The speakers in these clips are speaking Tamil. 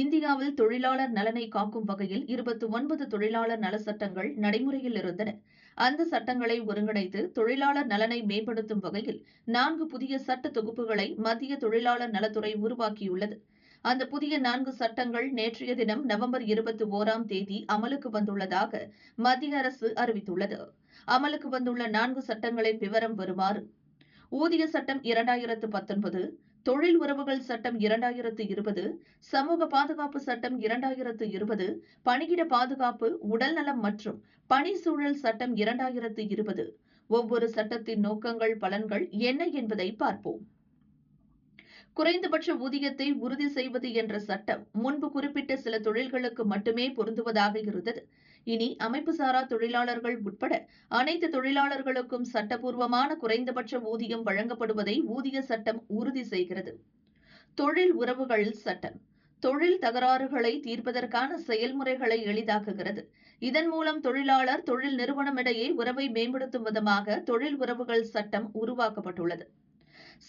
இந்தியாவில் தொழிலாளர் நலனை காக்கும் வகையில் இருபத்தி ஒன்பது தொழிலாளர் நல சட்டங்கள் நடைமுறையில் இருந்தன. அந்த சட்டங்களை ஒருங்கிணைத்து தொழிலாளர் நலனை மேம்படுத்தும் வகையில் நான்கு புதிய சட்ட தொகுப்புகளை மத்திய தொழிலாளர் நலத்துறை உருவாக்கியுள்ளது. அந்த புதிய நான்கு சட்டங்கள் நேற்றைய தினம் நவம்பர் இருபத்தி ஓராம் தேதி அமலுக்கு வந்துள்ளதாக மத்திய அரசு அறிவித்துள்ளது. அமலுக்கு வந்துள்ள நான்கு சட்டங்களின் விவரம் வருமாறு. ஊதிய சட்டம் இரண்டாயிரத்து பத்தொன்பது தொழில் உறவுகள் சட்டம் இரண்டாயிரத்து இருபது சமூக பாதுகாப்பு சட்டம் இரண்டாயிரத்து இருபது பணியிட பாதுகாப்பு உடல்நலம் மற்றும் பணி சூழல் சட்டம் இரண்டாயிரத்து இருபது. ஒவ்வொரு சட்டத்தின் நோக்கங்கள் பலன்கள் என்ன என்பதை பார்ப்போம். குறைந்தபட்ச ஊதியத்தை உறுதி செய்வது என்ற சட்டம் முன்பு குறிப்பிட்ட சில தொழில்களுக்கு மட்டுமே பொருந்துவதாக இருந்தது. இனி அமைப்புசாரா தொழிலாளர்கள் உட்பட அனைத்து தொழிலாளர்களுக்கும் சட்டப்பூர்வமான குறைந்தபட்ச ஊதியம் வழங்கப்படுவதை ஊதிய சட்டம் உறுதி செய்கிறது. தொழில் உறவுகள் சட்டம். தொழில் தகராறுகளை தீர்ப்பதற்கான செயல்முறைகளை எளிதாக்குகிறது. இதன் மூலம் தொழிலாளர் தொழில் நிறுவனமிடையே உறவை மேம்படுத்தும் விதமாக தொழில் உறவுகள் சட்டம் உருவாக்கப்பட்டுள்ளது.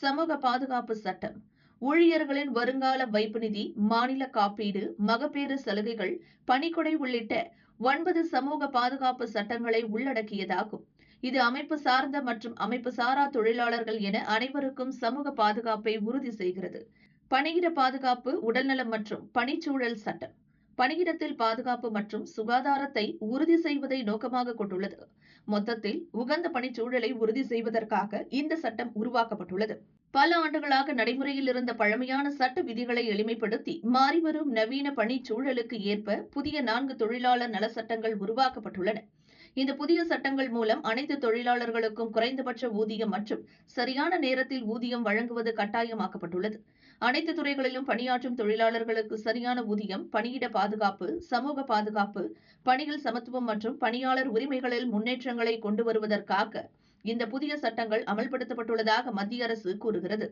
சமூக பாதுகாப்பு சட்டம். ஊழியர்களின் வருங்கால வைப்பு நிதி மாநில காப்பீடு மகப்பேறு சலுகைகள் பணிக்கொடை உள்ளிட்ட ஒன்பது சமூக பாதுகாப்பு சட்டங்களை உள்ளடக்கியதாகும். இது அமைப்பு சார்ந்த மற்றும் அமைப்பு சாரா தொழிலாளர்கள் என அனைவருக்கும் சமூக பாதுகாப்பை உறுதி செய்கிறது. பணியிட பாதுகாப்பு உடல்நலம் மற்றும் பணிச்சூழல் சட்டம். பணியிடத்தில் பாதுகாப்பு மற்றும் சுகாதாரத்தை உறுதி செய்வதை நோக்கமாக கொண்டுள்ளது. மொத்தத்தில் உகந்த பணிச்சூழலை உறுதி செய்வதற்காக இந்த சட்டம் உருவாக்கப்பட்டுள்ளது. பல ஆண்டுகளாக நடைமுறையில் இருந்த பழமையான சட்ட விதிகளை எளிமைப்படுத்தி மாறிவரும் நவீன பணிச்சூழலுக்கு ஏற்ப புதிய நான்கு தொழிலாளர் நல சட்டங்கள் உருவாக்கப்பட்டுள்ளன. இந்த புதிய சட்டங்கள் மூலம் அனைத்து தொழிலாளர்களுக்கும் குறைந்தபட்ச ஊதியம் மற்றும் சரியான நேரத்தில் ஊதியம் வழங்குவது கட்டாயமாக்கப்பட்டுள்ளது. அனைத்து துறைகளிலும் பணியாற்றும் தொழிலாளர்களுக்கு சரியான ஊதியம் பணியிட பாதுகாப்பு சமூக பாதுகாப்பு பணியில் சமத்துவம் மற்றும் பணியாளர் உரிமைகளில் முன்னேற்றங்களை கொண்டு வருவதற்காக இந்த புதிய சட்டங்கள் அமல்படுத்தப்பட்டுள்ளதாக மத்திய அரசு கூறுகிறது.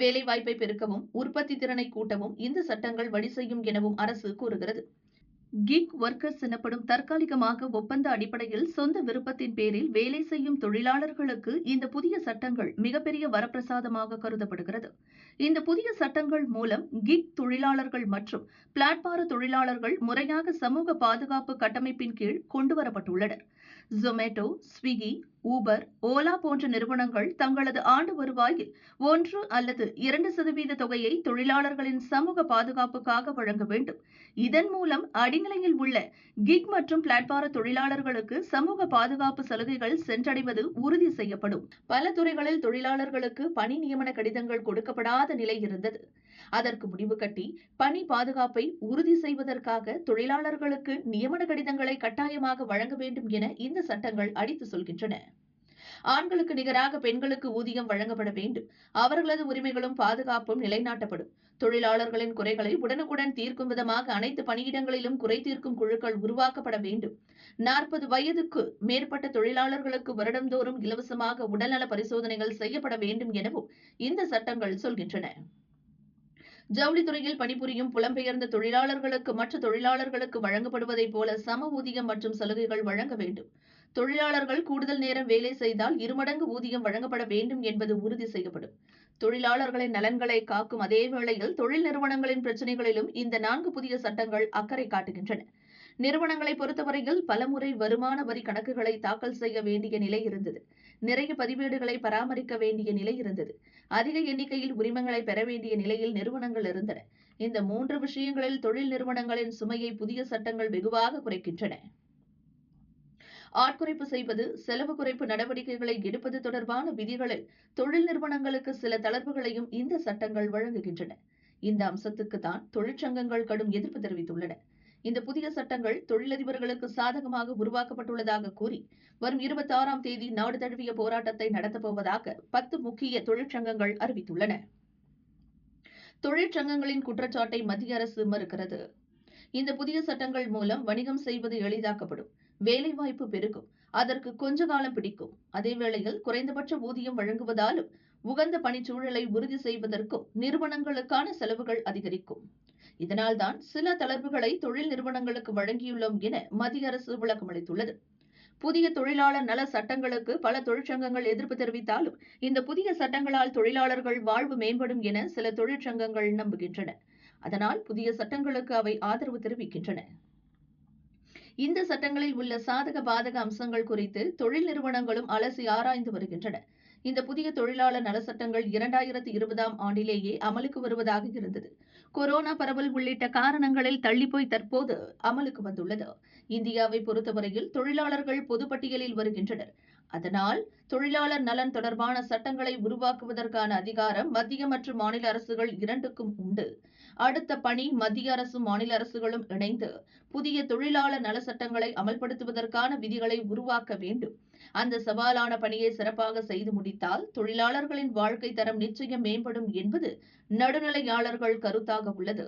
வேலைவாய்ப்பை பெருக்கவும் உற்பத்தி திறனை கூட்டவும் இந்த சட்டங்கள் வழி செய்யும் எனவும் அரசு கூறுகிறது. கிக் ஒர்க்கர்ஸ் எனப்படும் தற்காலிகமாக ஒப்பந்த அடிப்படையில் சொந்த விருப்பத்தின் பேரில் வேலை செய்யும் தொழிலாளர்களுக்கு இந்த புதிய சட்டங்கள் மிகப்பெரிய வரப்பிரசாதமாக கருதப்படுகிறது. இந்த புதிய சட்டங்கள் மூலம் கிக் தொழிலாளர்கள் மற்றும் பிளாட்பார தொழிலாளர்கள் முறையாக சமூக பாதுகாப்பு கட்டமைப்பின் கீழ் கொண்டுவரப்பட்டுள்ளனர். ஜொமேட்டோ ஸ்விக்கி ஊபர் ஓலா போன்ற நிறுவனங்கள் தங்களது ஆண்டு வருவாயில் ஒன்று அல்லது இரண்டு சதவீத தொகையை தொழிலாளர்களின் சமூக பாதுகாப்புக்காக வழங்க வேண்டும். இதன் மூலம் அடிநிலையில் உள்ள கிக் மற்றும் பிளாட்பார தொழிலாளர்களுக்கு சமூக பாதுகாப்பு சலுகைகள் சென்றடைவது உறுதி செய்யப்படும். பல துறைகளில் தொழிலாளர்களுக்கு பணி நியமன கடிதங்கள் கொடுக்கப்படாத நிலை இருந்தது. அதற்கு முடிவு கட்டி பணி பாதுகாப்பை உறுதி செய்வதற்காக தொழிலாளர்களுக்கு நியமன கடிதங்களை கட்டாயமாக வழங்க வேண்டும் என இந்த சட்டங்கள் அடித்து சொல்கின்றன. ஆண்களுக்கு நிகராக பெண்களுக்கு ஊதியம் வழங்கப்பட வேண்டும். அவர்களது உரிமைகளும் பாதுகாப்பும் நிலைநாட்டப்படும். தொழிலாளர்களின் குறைகளை உடனுக்குடன் தீர்க்கும் விதமாக அனைத்து பணியிடங்களிலும் குறை தீர்க்கும் குழுக்கள் உருவாக்கப்பட வேண்டும். நாற்பது வயதுக்கு மேற்பட்ட தொழிலாளர்களுக்கு வருடந்தோறும் இலவசமாக உடல்நல பரிசோதனைகள் செய்யப்பட வேண்டும் எனவும் இந்த சட்டங்கள் சொல்கின்றன. ஜவுளித்துறையில் பணிபுரியும் புலம்பெயர்ந்த தொழிலாளர்களுக்கு மற்ற தொழிலாளர்களுக்கு வழங்கப்படுவதைப் போல சம ஊதியம் மற்றும் சலுகைகள் வழங்க வேண்டும். தொழிலாளர்கள் கூடுதல் நேரம் வேலை செய்தால் இருமடங்கு ஊதியம் வழங்கப்பட வேண்டும் என்பது உறுதி செய்யப்படும். தொழிலாளர்களின் நலன்களை காக்கும் அதே வேளையில் தொழில் நிறுவனங்களின் பிரச்சினைகளிலும் இந்த நான்கு புதிய சட்டங்கள் அக்கறை காட்டுகின்றன. நிறுவனங்களை பொறுத்தவரையில் பலமுறை வருமான வரி கணக்குகளை தாக்கல் செய்ய வேண்டிய நிலை இருந்தது. நிறைய பதிவேடுகளை பராமரிக்க வேண்டிய நிலை இருந்தது. அதிக எண்ணிக்கையில் உரிமங்களை பெற வேண்டிய நிலையில் நிறுவனங்கள் இருந்தன. இந்த மூன்று விஷயங்களில் தொழில் நிறுவனங்களின் சுமையை புதிய சட்டங்கள் வெகுவாக குறைக்கின்றன. ஆட்குறைப்பு செய்வது செலவு குறைப்பு நடவடிக்கைகளை எடுப்பது தொடர்பான விதிகளில் தொழில் நிறுவனங்களுக்கு சில தளர்வுகளையும் இந்த சட்டங்கள் வழங்குகின்றன. இந்த அம்சத்துக்கு தான் தொழிற்சங்கங்கள் கடும் எதிர்ப்பு தெரிவித்துள்ளன. இந்த புதிய சட்டங்கள் தொழிலதிபர்களுக்கு சாதகமாக உருவாக்கப்பட்டுள்ளதாக கூறி வரும் இருபத்தி ஆறாம் தேதி நாடு தழுவிய போராட்டத்தை நடத்தப்போவதாக பத்து முக்கிய தொழிற்சங்கங்கள் அறிவித்துள்ளன. தொழிற்சங்கங்களின் குற்றச்சாட்டை மத்திய அரசு மறுக்கிறது. இந்த புதிய சட்டங்கள் மூலம் வணிகம் செய்வது எளிதாக்கப்படும் வேலைவாய்ப்பு பெருகும் அதற்கு கொஞ்ச காலம் பிடிக்கும். அதே வேளையில் குறைந்தபட்ச ஊதியம் வழங்குவதாலும் உகந்த பணிச்சூழலை உறுதி செய்வதற்கும் நிறுவனங்களுக்கான செலவுகள் அதிகரிக்கும். இதனால்தான் சில தளர்வுகளை தொழில் நிறுவனங்களுக்கு வழங்கியுள்ளோம் என மத்திய அரசு விளக்கமளித்துள்ளது புதிய தொழிலாளர் நல சட்டங்களுக்கு பல தொழிற்சங்கங்கள் எதிர்ப்பு தெரிவித்தாலும் இந்த புதிய சட்டங்களால் தொழிலாளர்கள் வாழ்வு மேம்படும் என சில தொழிற்சங்கங்கள் நம்புகின்றன. அதனால் புதிய சட்டங்களுக்கு அவை ஆதரவு தெரிவிக்கின்றன. இந்த சட்டங்களில் உள்ள சாதக பாதக அம்சங்கள் குறித்து தொழில் நிறுவனங்களும் அலசி ஆராய்ந்து வருகின்றன. இந்த புதிய தொழிலாளர் நல சட்டங்கள் இரண்டாயிரத்தி இருபதாம் ஆண்டிலேயே அமலுக்கு வருவதாக இருந்தது. கொரோனா பரவல் உள்ளிட்ட காரணங்களில் தள்ளிப்போய் தற்போது அமலுக்கு வந்துள்ளது. இந்தியாவை பொறுத்தவரையில் தொழிலாளர்கள் பொதுப்பட்டியலில் வருகின்றனர். அதனால் தொழிலாளர் நலன் தொடர்பான சட்டங்களை உருவாக்குவதற்கான அதிகாரம் மத்திய மற்றும் மாநில அரசுகள் இரண்டுக்கும் உண்டு. அடுத்த பணி மத்திய அரசும் மாநில அரசுகளும் இணைந்து புதிய தொழிலாளர் நல சட்டங்களை அமல்படுத்துவதற்கான விதிகளை உருவாக்க வேண்டும். அந்த சவாலான பணியை சிறப்பாக செய்து முடித்தால் தொழிலாளர்களின் வாழ்க்கை தரம் நிச்சயம் மேம்படும் என்பது நடுநிலையாளர்கள் கருத்தாக உள்ளது.